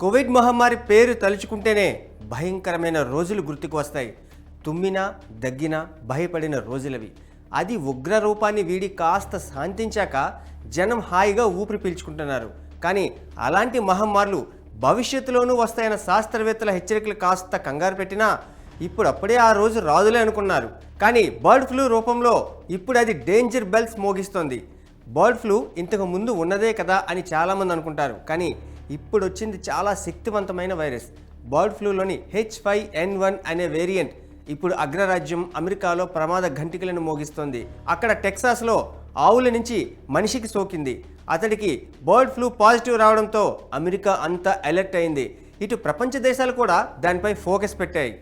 Covid మహమ్మారి పేరు తలుచుకుంటేనే భయంకరమైన రోజులు గుర్తుకు వస్తాయి. తుమ్మినా దగ్గినా భయపడిన రోజులవి. అది ఉగ్ర రూపాన్ని వీడి కాస్త శాంతించాక జనం హాయిగా ఊపిరి పీల్చుకుంటున్నారు. కానీ అలాంటి మహమ్మారులు భవిష్యత్తులోనూ వస్తాయన్న శాస్త్రవేత్తల హెచ్చరికలు కాస్త కంగారు పెట్టినా ఇప్పుడు అప్పుడే ఆ రోజు రాదులే అనుకున్నారు. కానీ బర్డ్ ఫ్లూ రూపంలో ఇప్పుడు అది డేంజర్ బెల్స్ మోగిస్తోంది. బర్డ్ ఫ్లూ ఇంతకు ముందు ఉన్నదే కదా అని చాలామంది అనుకుంటారు. కానీ ఇప్పుడు వచ్చింది చాలా శక్తివంతమైన వైరస్. బర్డ్ ఫ్లూలోని హెచ్ ఫైవ్ ఎన్ వన్ అనే వేరియంట్ ఇప్పుడు అగ్రరాజ్యం అమెరికాలో ప్రమాద ఘంటికలను మోగిస్తోంది. అక్కడ టెక్సాస్లో ఆవుల నుంచి మనిషికి సోకింది. అతడికి బర్డ్ ఫ్లూ పాజిటివ్ రావడంతో అమెరికా అంతా అలర్ట్ అయింది. ఇటు ప్రపంచ దేశాలు కూడా దానిపై ఫోకస్ పెట్టాయి.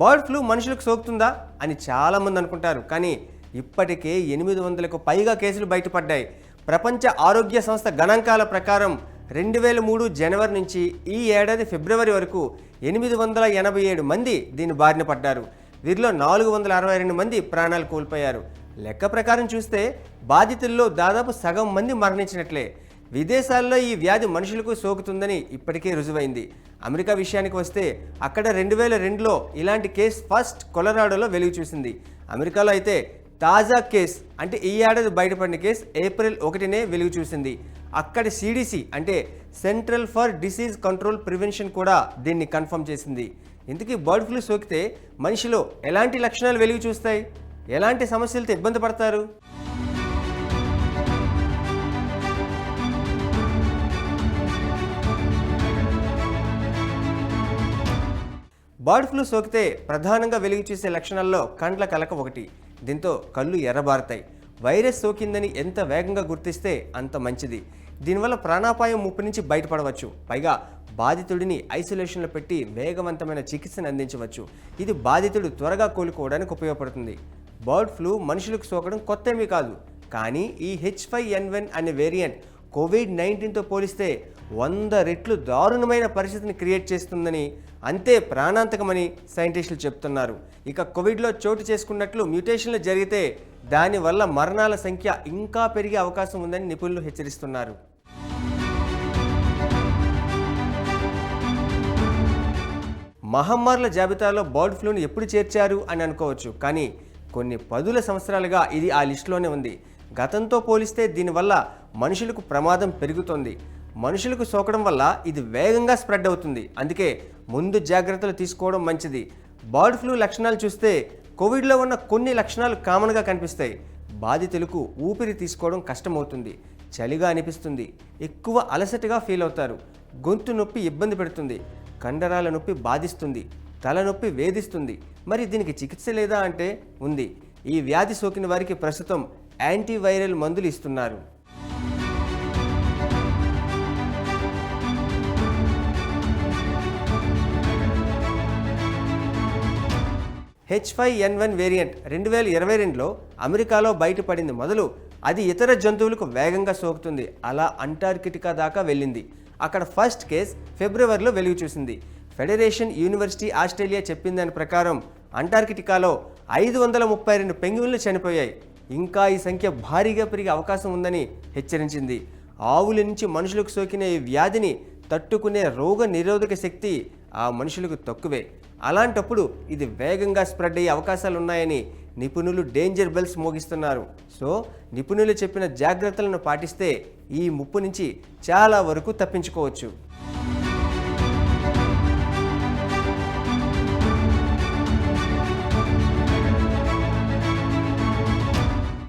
బర్డ్ ఫ్లూ మనుషులకు సోకుతుందా అని చాలామంది అనుకుంటారు. కానీ ఇప్పటికే ఎనిమిది వందలకు పైగా కేసులు బయటపడ్డాయి. ప్రపంచ ఆరోగ్య సంస్థ గణాంకాల ప్రకారం రెండు వేల మూడు జనవరి నుంచి ఈ ఏడాది ఫిబ్రవరి వరకు ఎనిమిది వందల ఎనభై ఏడు మంది దీని బారిన పడ్డారు. వీరిలో నాలుగు వందల అరవై రెండు మంది ప్రాణాలు కోల్పోయారు. లెక్క ప్రకారం చూస్తే బాధితుల్లో దాదాపు సగం మంది మరణించినట్లే. విదేశాల్లో ఈ వ్యాధి మనుషులకు సోకుతుందని ఇప్పటికే రుజువైంది. అమెరికా విషయానికి వస్తే అక్కడ రెండు వేల రెండులో ఇలాంటి కేసు ఫస్ట్ కొలరాడోలో వెలుగు చూసింది. అమెరికాలో అయితే తాజా కేస్ అంటే ఈ ఏడాది బయటపడిన కేసు ఏప్రిల్ ఒకటినే వెలుగు చూసింది. అక్కడి సిడిసి అంటే central for disease control prevention కూడా దీన్ని కన్ఫర్మ్ చేసింది. ఇందుకీ బర్డ్ ఫ్లూ సోకితే మనిషిలో ఎలాంటి లక్షణాలు వెలుగు చూస్తాయి? ఎలాంటి సమస్యలతో ఇబ్బంది పడతారు? బర్డ్ ఫ్లూ సోకితే ప్రధానంగా వెలుగు చూసే లక్షణాల్లో కండ్ల కలక ఒకటి. దీంతో కళ్ళు ఎర్రబారుతాయి. వైరస్ సోకిందని ఎంత వేగంగా గుర్తిస్తే అంత మంచిది. దీనివల్ల ప్రాణాపాయం ముప్పు నుంచి బయటపడవచ్చు. పైగా బాధితుడిని ఐసోలేషన్లో పెట్టి వేగవంతమైన చికిత్సను అందించవచ్చు. ఇది బాధితుడు త్వరగా కోలుకోవడానికి ఉపయోగపడుతుంది. బర్డ్ ఫ్లూ మనుషులకు సోకడం కొత్తేమీ కాదు. కానీ ఈ హెచ్ ఫైవ్ ఎన్ వన్ అనే వేరియంట్ కోవిడ్ నైన్టీన్తో పోలిస్తే వంద రెట్లు దారుణమైన పరిస్థితిని క్రియేట్ చేస్తుందని అంతే ప్రాణాంతకమని సైంటిస్టులు చెప్తున్నారు. ఇక కోవిడ్లో చోటు చేసుకున్నట్లు మ్యూటేషన్లు జరిగితే దానివల్ల మరణాల సంఖ్య ఇంకా పెరిగే అవకాశం ఉందని నిపుణులు హెచ్చరిస్తున్నారు. మహమ్మారుల జాబితాలో బర్డ్ ఫ్లూను ఎప్పుడు చేర్చారు అని అనుకోవచ్చు కానీ కొన్ని పదుల సంవత్సరాలుగా ఇది ఆ లిస్టులోనే ఉంది. గతంతో పోలిస్తే దీనివల్ల మనుషులకు ప్రమాదం పెరుగుతోంది. మనుషులకు సోకడం వల్ల ఇది వేగంగా స్ప్రెడ్ అవుతుంది. అందుకే ముందు జాగ్రత్తలు తీసుకోవడం మంచిది. బర్డ్ ఫ్లూ లక్షణాలు చూస్తే కోవిడ్లో ఉన్న కొన్ని లక్షణాలు కామన్గా కనిపిస్తాయి. బాధితులకు ఊపిరి తీసుకోవడం కష్టమవుతుంది. చలిగా అనిపిస్తుంది. ఎక్కువ అలసటగా ఫీల్ అవుతారు. గొంతు నొప్పి ఇబ్బంది పెడుతుంది. కండరాల నొప్పి బాధిస్తుంది. తలనొప్పి వేధిస్తుంది. మరి దీనికి చికిత్స లేదా అంటే ఉంది. ఈ వ్యాధి సోకిన వారికి ప్రస్తుతం యాంటీవైరల్ మందులు ఇస్తున్నారు. H five N one variant రెండు వేల ఇరవై రెండులో అమెరికాలో బయటపడింది మొదలు అది ఇతర జంతువులకు వేగంగా సోకుతుంది. అలా అంటార్కిటికా దాకా వెళ్ళింది. అక్కడ ఫస్ట్ కేస్ ఫిబ్రవరిలో వెలుగు చూసింది. ఫెడరేషన్ యూనివర్సిటీ ఆస్ట్రేలియా చెప్పిన దాని ప్రకారం అంటార్కిటికాలో ఐదు వందల ముప్పై రెండు పెంగ్విన్లు చనిపోయాయి. ఇంకా ఈ సంఖ్య భారీగా పెరిగే అవకాశం ఉందని హెచ్చరించింది. ఆవుల నుంచి మనుషులకు సోకిన ఈ వ్యాధిని తట్టుకునే రోగ నిరోధక శక్తి ఆ మనుషులకు తక్కువే. అలాంటప్పుడు ఇది వేగంగా స్ప్రెడ్ అయ్యే అవకాశాలు ఉన్నాయని నిపుణులు డేంజర్ బెల్స్ మోగిస్తున్నారు. సో నిపుణులు చెప్పిన జాగ్రత్తలను పాటిస్తే ఈ ముప్పు నుంచి చాలా వరకు తప్పించుకోవచ్చు.